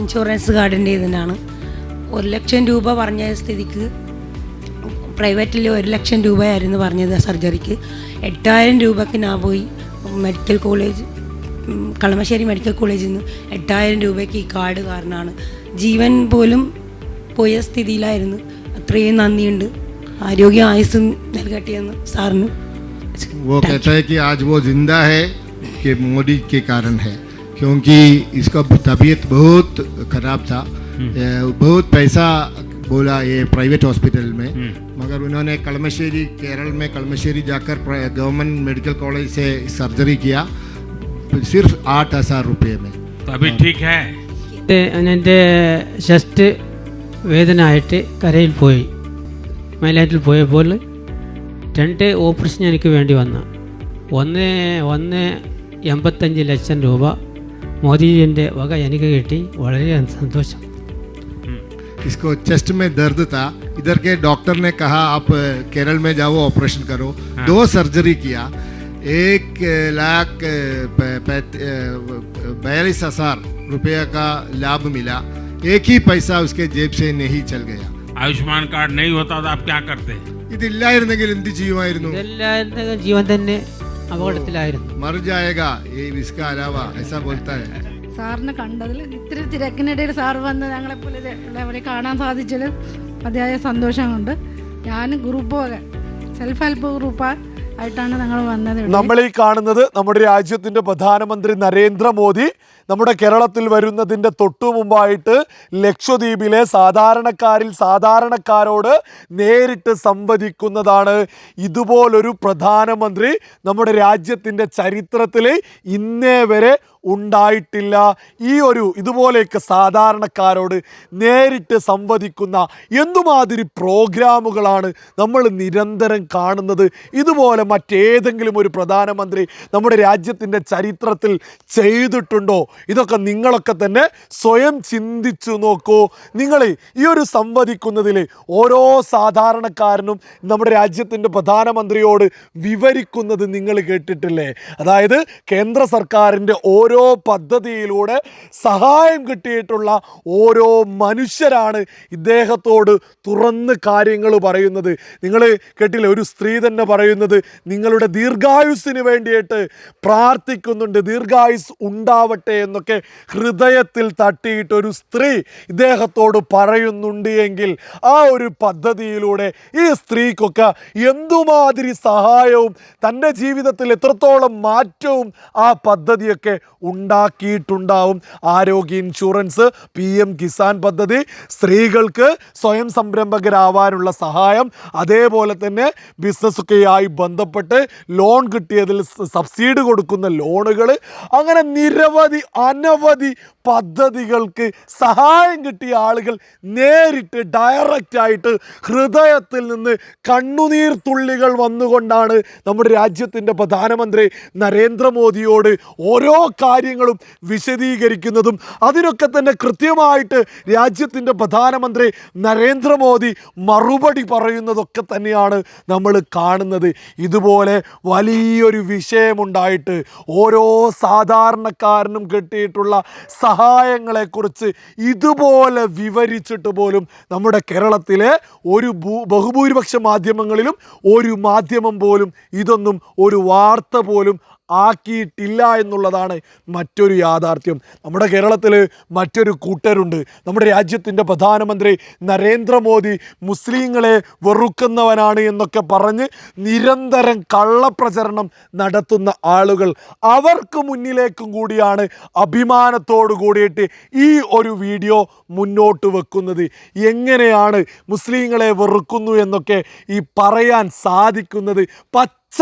Insurance കാർഡിൻ്റെ ഇതിനാണ് ഒരു ലക്ഷം രൂപ പറഞ്ഞ സ്ഥിതിക്ക് പ്രൈവറ്റിൽ ഒരു ലക്ഷം രൂപയായിരുന്നു പറഞ്ഞത് സർജറിക്ക് എട്ടായിരം രൂപയ്ക്ക് ഞാൻ പോയി മെഡിക്കൽ കോളേജ് ഉം, കളമശ്ശേരി മെഡിക്കൽ കോളേജിൽ നിന്ന് എട്ടായിരം രൂപയ്ക്ക് ഈ കാർഡ് കാരണമാണ് ജീവൻ പോലും പോയ സ്ഥിതിയിലായിരുന്നു അത്രയും നന്ദിയുണ്ട് ആരോഗ്യ ആയുസ്സും നൽകട്ടെയെന്ന് സാറിന് वो कहता है कि आज वो जिंदा है कि मोदी के कारण है क्योंकि इसका तबीयत बहुत खराब था ए, बहुत पैसा बोला ये प्राइवेट हॉस्पिटल में मगर उन्होंने कलमश्शेरी केरल में कलमश्शेरी जाकर गवर्नमेंट मेडिकल कॉलेज से सर्जरी किया सिर्फ आठ हज़ार रुपये में तो अभी ठीक है എൻ്റെ ചെസ്റ്റ് വേദന ആയിട്ട് കരയിൽ പോയി മൈലാറ്റിൽ പോയപ്പോൾ രണ്ട് ഓപ്പറേഷൻ എനിക്ക് വേണ്ടി വന്നു ഒന്ന് ഒന്ന് എൺപത്തഞ്ച് ലക്ഷം രൂപ മോദിജിൻ്റെ വക എനിക്ക് കിട്ടി വളരെ സന്തോഷം इसको चेस्ट में दर्द था इधर के डॉक्टर ने कहा आप अ, केरल में जाओ ऑपरेशन करो दो सर्जरी किया एक अ, लाख बयालीस हजार रुपया का लाभ मिला एक ही पैसा उसके जेब से नहीं चल गया आयुष्मान कार्ड नहीं होता तो आप क्या करते ഇതില്ലായിരുന്നെങ്കിൽ എന്ത് ചെയ്യുമായിരുന്നു ഇതെല്ലാം ജീവൻ തന്നെ അപകടത്തിലായിരുന്നു ഐസാ ബോൽത്താ ഹൈ സാറിനെ കണ്ടതിൽ ഇത്ര തിരക്കിനിടയിൽ സാർ വന്ന് ഞങ്ങളെ പോലെ എല്ലാവരെയും കാണാൻ സാധിച്ചതിൽ അതിയായ സന്തോഷമുണ്ട് ഞാൻ ഗ്രൂപ്പ് വക സെൽഫ് ഹെൽപ്പ് ഗ്രൂപ്പ് ആയിട്ടാണ് ഞങ്ങൾ വന്നത് ഇവിടെ. നമ്മൾ ഈ കാണുന്നത് നമ്മുടെ രാജ്യത്തിന്റെ പ്രധാനമന്ത്രി നരേന്ദ്രമോദി. നമ്മുടെ കേരളത്തിൽ വരുന്നതിന്റെ തൊട്ടു മുമ്പായിട്ട് ലക്ഷദ്വീപിലെ സാധാരണക്കാരിൽ സാധാരണക്കാരോട് നേരിട്ട് സംവദിക്കുന്നതാണ്. ഇതുപോലൊരു പ്രധാനമന്ത്രി നമ്മുടെ രാജ്യത്തിന്റെ ചരിത്രത്തിൽ ഇന്നേ വരെ ഉണ്ടായിട്ടില്ല. ഈ ഒരു ഇതുപോലെയൊക്കെ സാധാരണക്കാരോട് നേരിട്ട് സംവദിക്കുന്ന എന്തുമാതിരി പ്രോഗ്രാമുകളാണ് നമ്മൾ നിരന്തരം കാണുന്നത്? ഇതുപോലെ മറ്റേതെങ്കിലും ഒരു പ്രധാനമന്ത്രി നമ്മുടെ രാജ്യത്തിന്റെ ചരിത്രത്തിൽ ചെയ്തിട്ടുണ്ടോ? ഇതൊക്കെ നിങ്ങളൊക്കെ തന്നെ സ്വയം ചിന്തിച്ചു നോക്കൂ. നിങ്ങൾ ഈ ഒരു സംവദിക്കുന്നതിൽ ഓരോ സാധാരണക്കാരനും നമ്മുടെ രാജ്യത്തിന്റെ പ്രധാനമന്ത്രിയോട് വിവരിക്കുന്നത് നിങ്ങൾ കേട്ടിട്ടില്ലേ? അതായത് കേന്ദ്ര സർക്കാരിന്റെ ഓരോ പദ്ധതിയിലൂടെ സഹായം കിട്ടിയിട്ടുള്ള ഓരോ മനുഷ്യരാണ് ഇദ്ദേഹത്തോട് തുറന്ന് കാര്യങ്ങൾ പറയുന്നത്. നിങ്ങൾ കേട്ടില്ലേ? ഒരു സ്ത്രീ തന്നെ പറയുന്നത് നിങ്ങളുടെ ദീർഘായുസ്സിന് വേണ്ടിയിട്ട് പ്രാർത്ഥിക്കുന്നുണ്ട്. ദീർഘായുസ് ഉണ്ടാവട്ടെ എന്നൊക്കെ ഹൃദയത്തിൽ തട്ടിയിട്ട് ഒരു സ്ത്രീ ഇദ്ദേഹത്തോട് പറയുന്നുണ്ട് എങ്കിൽ ആ ഒരു പദ്ധതിയിലൂടെ ഈ സ്ത്രീക്കൊക്കെ എന്തുമാതിരി സഹായവും തന്റെ ജീവിതത്തിൽ എത്രത്തോളം മാറ്റവും ആ പദ്ധതിയൊക്കെ ഉണ്ടാക്കിയിട്ടുണ്ടാവും. ആരോഗ്യ ഇൻഷുറൻസ് പി എം കിസാൻ പദ്ധതി സ്ത്രീകൾക്ക് സ്വയം സംരംഭകരാവാനുള്ള സഹായം അതേപോലെ തന്നെ ബിസിനസ്സൊക്കെയായി ബന്ധപ്പെട്ട് ലോൺ കിട്ടിയതിൽ സബ്സിഡി കൊടുക്കുന്ന ലോണുകൾ അങ്ങനെ നിരവധി അനവധി പദ്ധതികൾക്ക് സഹായം കിട്ടിയ ആളുകൾ നേരിട്ട് ഡയറക്റ്റായിട്ട് ഹൃദയത്തിൽ നിന്ന് കണ്ണുനീർ തുള്ളികൾ വന്നുകൊണ്ടാണ് നമ്മുടെ രാജ്യത്തിന്റെ പ്രധാനമന്ത്രി നരേന്ദ്രമോദിയോട് ഓരോ കാര്യങ്ങളും വിശദീകരിക്കുന്നതും. അതിനൊക്കെ തന്നെ കൃത്യമായിട്ട് രാജ്യത്തിന്റെ പ്രധാനമന്ത്രി നരേന്ദ്രമോദി മറുപടി പറയുന്നതൊക്കെ തന്നെയാണ് നമ്മൾ കാണുന്നത്. ഇതുപോലെ വലിയൊരു വിഷയമുണ്ടായിട്ട് ഓരോ സാധാരണക്കാരനും കിട്ടിയിട്ടുള്ള സഹായങ്ങളെക്കുറിച്ച് ഇതുപോലെ വിവരിച്ചിട്ട് പോലും നമ്മുടെ കേരളത്തിലെ ഒരു ബഹുഭൂരിപക്ഷ മാധ്യമങ്ങളിലും ഒരു മാധ്യമം പോലും ഇതൊന്നും ഒരു വാർത്ത പോലും ആക്കിയിട്ടില്ല എന്നുള്ളതാണ് മറ്റൊരു യാഥാർത്ഥ്യം. നമ്മുടെ കേരളത്തിൽ മറ്റൊരു കൂട്ടരുണ്ട്. നമ്മുടെ രാജ്യത്തിന്റെ പ്രധാനമന്ത്രി നരേന്ദ്രമോദി മുസ്ലിങ്ങളെ വെറുക്കുന്നവനാണ് എന്നൊക്കെ പറഞ്ഞ് നിരന്തരം കള്ളപ്രചരണം നടത്തുന്ന ആളുകൾ. അവർക്ക് മുന്നിലേക്കും കൂടിയാണ് അഭിമാനത്തോടു കൂടിയിട്ട് ഈ ഒരു വീഡിയോ മുന്നോട്ട് വെക്കുന്നത്. എങ്ങനെയാണ് മുസ്ലിങ്ങളെ വെറുക്കുന്നു എന്നൊക്കെ ഈ പറയാൻ സാധിക്കുന്നത്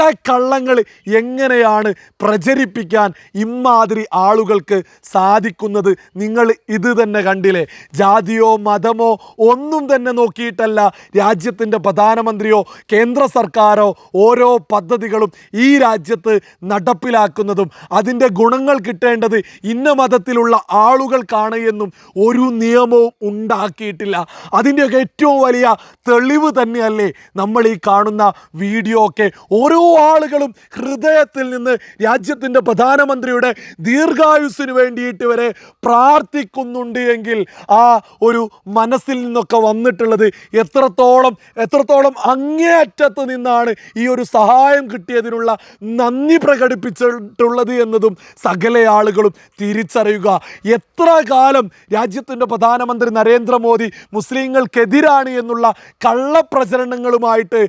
കള്ളങ്ങൾ എങ്ങനെയാണ് പ്രചരിപ്പിക്കാൻ ഇമാതിരി ആളുകൾക്ക് സാധിക്കുന്നത് നിങ്ങൾ ഇത് തന്നെ കണ്ടില്ലേ? ജാതിയോ മതമോ ഒന്നും തന്നെ നോക്കിയിട്ടല്ല രാജ്യത്തിന്റെ പ്രധാനമന്ത്രിയോ കേന്ദ്ര സർക്കാരോ ഓരോ പദ്ധതികളും ഈ രാജ്യത്ത് നടപ്പിലാക്കുന്നതും. അതിന്റെ ഗുണങ്ങൾ കിട്ടേണ്ടത് ഇന്ന മതത്തിലുള്ള ആളുകൾക്കാണ് എന്നും ഒരു നിയമവും ഉണ്ടാക്കിയിട്ടില്ല. അതിന്റെയൊക്കെ ഏറ്റവും വലിയ തെളിവ് തന്നെയല്ലേ നമ്മൾ ഈ കാണുന്ന വീഡിയോ ഒക്കെ ഓരോ ആളുകളും ഹൃദയത്തിൽ നിന്ന് രാജ്യത്തിന്റെ പ്രധാനമന്ത്രിയുടെ ദീർഘായുസ്സിന് വേണ്ടിയിട്ട് വരെ പ്രാർത്ഥിക്കുന്നുണ്ട് എങ്കിൽ ആ ഒരു മനസ്സിൽ നിന്നൊക്കെ വന്നിട്ടുള്ളത് എത്രത്തോളം എത്രത്തോളം അങ്ങേയറ്റത്ത് നിന്നാണ് ഈ ഒരു സഹായം കിട്ടിയതിനുള്ള നന്ദി പ്രകടിപ്പിച്ചിട്ടുള്ളത് എന്നതും സകല ആളുകളും തിരിച്ചറിയുക. എത്ര കാലം രാജ്യത്തിന്റെ പ്രധാനമന്ത്രി നരേന്ദ്രമോദി മുസ്ലിങ്ങൾക്കെതിരാണ് എന്നുള്ള കള്ളപ്രചരണങ്ങളുമായിട്ട്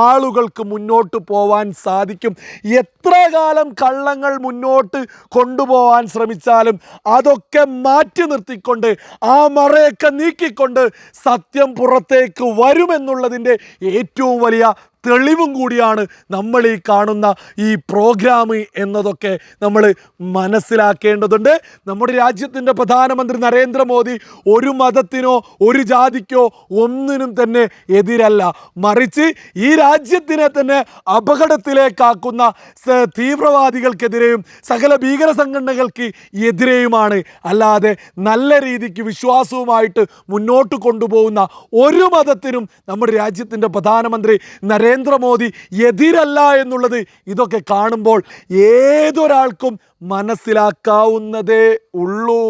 ആളുകൾക്ക് മുന്നോട്ട് പോവാൻ സാധിക്കും. എത്ര കാലം കള്ളങ്ങൾ മുന്നോട്ട് കൊണ്ടുപോകാൻ ശ്രമിച്ചാലും അതൊക്കെ മാറ്റി നിർത്തിക്കൊണ്ട് ആ മറയൊക്കെ നീക്കിക്കൊണ്ട് സത്യം പുറത്തേക്ക് വരുമെന്നുള്ളതിന്റെ ഏറ്റവും വലിയ തെളിവും കൂടിയാണ് നമ്മൾ ഈ കാണുന്ന ഈ പ്രോഗ്രാം എന്നതൊക്കെ നമ്മൾ മനസ്സിലാക്കേണ്ടതുണ്ട്. നമ്മുടെ രാജ്യത്തിന്റെ പ്രധാനമന്ത്രി നരേന്ദ്രമോദി ഒരു മതത്തിനോ ഒരു ജാതിക്കോ ഒന്നിനും തന്നെ എതിരല്ല. മറിച്ച് ഈ രാജ്യത്തിനെ തന്നെ അപകടത്തിലേക്കാക്കുന്ന തീവ്രവാദികൾക്കെതിരെയും സകല ഭീകര സംഘടനകൾക്ക് എതിരെയുമാണ്. അല്ലാതെ നല്ല രീതിക്ക് വിശ്വാസവുമായിട്ട് മുന്നോട്ട് കൊണ്ടുപോകുന്ന ഒരു മതത്തിനും നമ്മുടെ രാജ്യത്തിന്റെ പ്രധാനമന്ത്രി നരേന്ദ്രമോദി എതിരല്ല എന്നുള്ളത് ഇതൊക്കെ കാണുമ്പോൾ ഏതൊരാൾക്കും മനസ്സിലാക്കാവുന്നതേ ഉള്ളൂ.